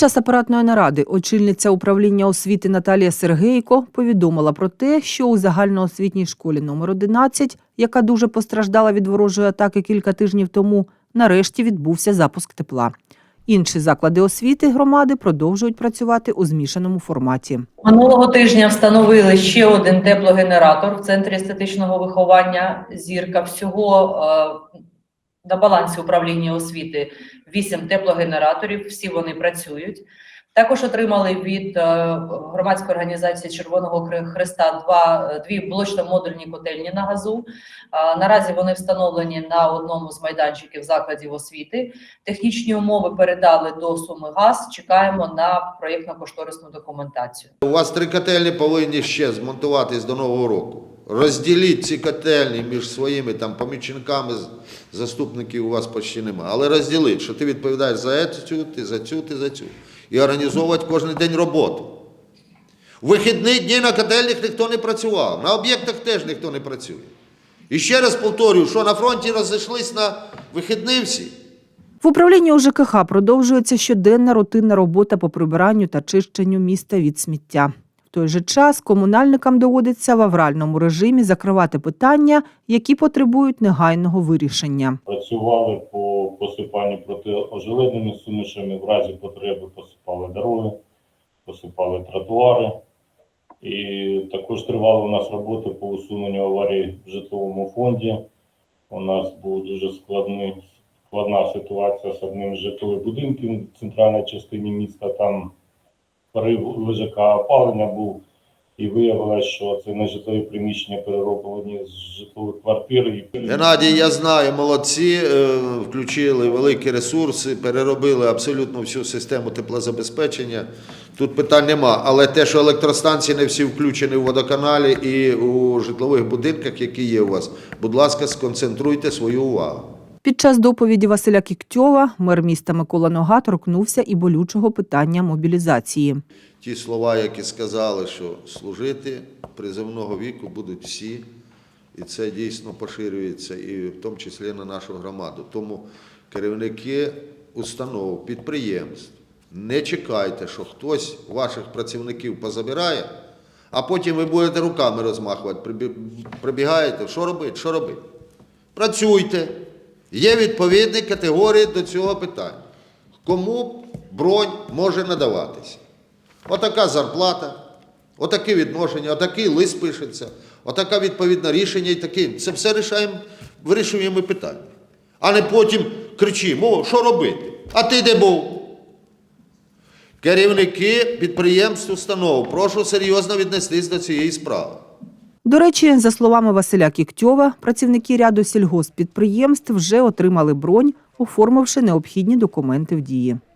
час апаратної наради очільниця управління освіти Наталія Сергейко повідомила про те, що у загальноосвітній школі номер 11, яка дуже постраждала від ворожої атаки кілька тижнів тому, нарешті відбувся запуск тепла. Інші заклади освіти громади продовжують працювати у змішаному форматі. Минулого тижня встановили ще один теплогенератор в центрі естетичного виховання Зірка. Всього е, на балансі управління освіти 8 теплогенераторів. Всі вони працюють. Також отримали від е, громадської організації Червоного Хри- Хреста два е, дві блочно-модульні котельні на газу. Е, Наразі вони встановлені на одному з майданчиків закладів освіти. Технічні умови передали до Суми ГАЗ. Чекаємо на проєктно-кошторисну документацію. У вас три котельні повинні ще змонтуватись до Нового року. Розділіть ці котельні між своїми там помічниками, заступників у вас почти немає. Але розділіть, що ти відповідаєш за цю, ти за цю, ти за цю. І організовувати кожен день роботу. В вихідні дні на котельнях ніхто не працював, на об'єктах теж ніхто не працює. І ще раз повторюю, що на фронті розійшлись на вихідні всі. В управлінні УЖКХ продовжується щоденна рутинна робота по прибиранню та чищенню міста від сміття. Той же час комунальникам доводиться в авральному режимі закривати питання, які потребують негайного вирішення. Працювали по посипанню протиожеледними сумішами, в разі потреби посипали дороги, посипали тротуари. І також тривала у нас робота по усуненню аварій в житловому фонді. У нас був дуже складний, складна ситуація з одним з житлових будинків в центральній частині міста. Там порив лежака опалення був. І виявилося, що це не житлові приміщення перероблені з житлових квартир. Геннадій, я знаю, молодці, е, включили великі ресурси, переробили абсолютно всю систему теплозабезпечення. Тут питань нема. Але те, що електростанції не всі включені в водоканалі і у житлових будинках, які є у вас, будь ласка, сконцентруйте свою увагу. Під час доповіді Василя Кіктьова мер міста Микола Нога торкнувся і болючого питання мобілізації. Ті слова, які сказали, що служити призовного віку будуть всі, і це дійсно поширюється, і в тому числі на нашу громаду. Тому керівники установ, підприємств, не чекайте, що хтось ваших працівників позабирає, а потім ви будете руками розмахувати. Прибі- Прибігаєте, що робити, що робити? Працюйте. Є відповідні категорії до цього питання. Кому бронь може надаватися? Отака зарплата, отаке відношення, отакий лист пишеться, отаке відповідне рішення і таке. Це все рішаємо, вирішуємо питання. А не потім кричимо, «О, що робити? А ти де був? Керівники підприємств, установ, прошу серйозно віднестись до цієї справи. До речі, за словами Василя Кіктьова, працівники ряду сільгосппідприємств вже отримали бронь, оформивши необхідні документи в дії.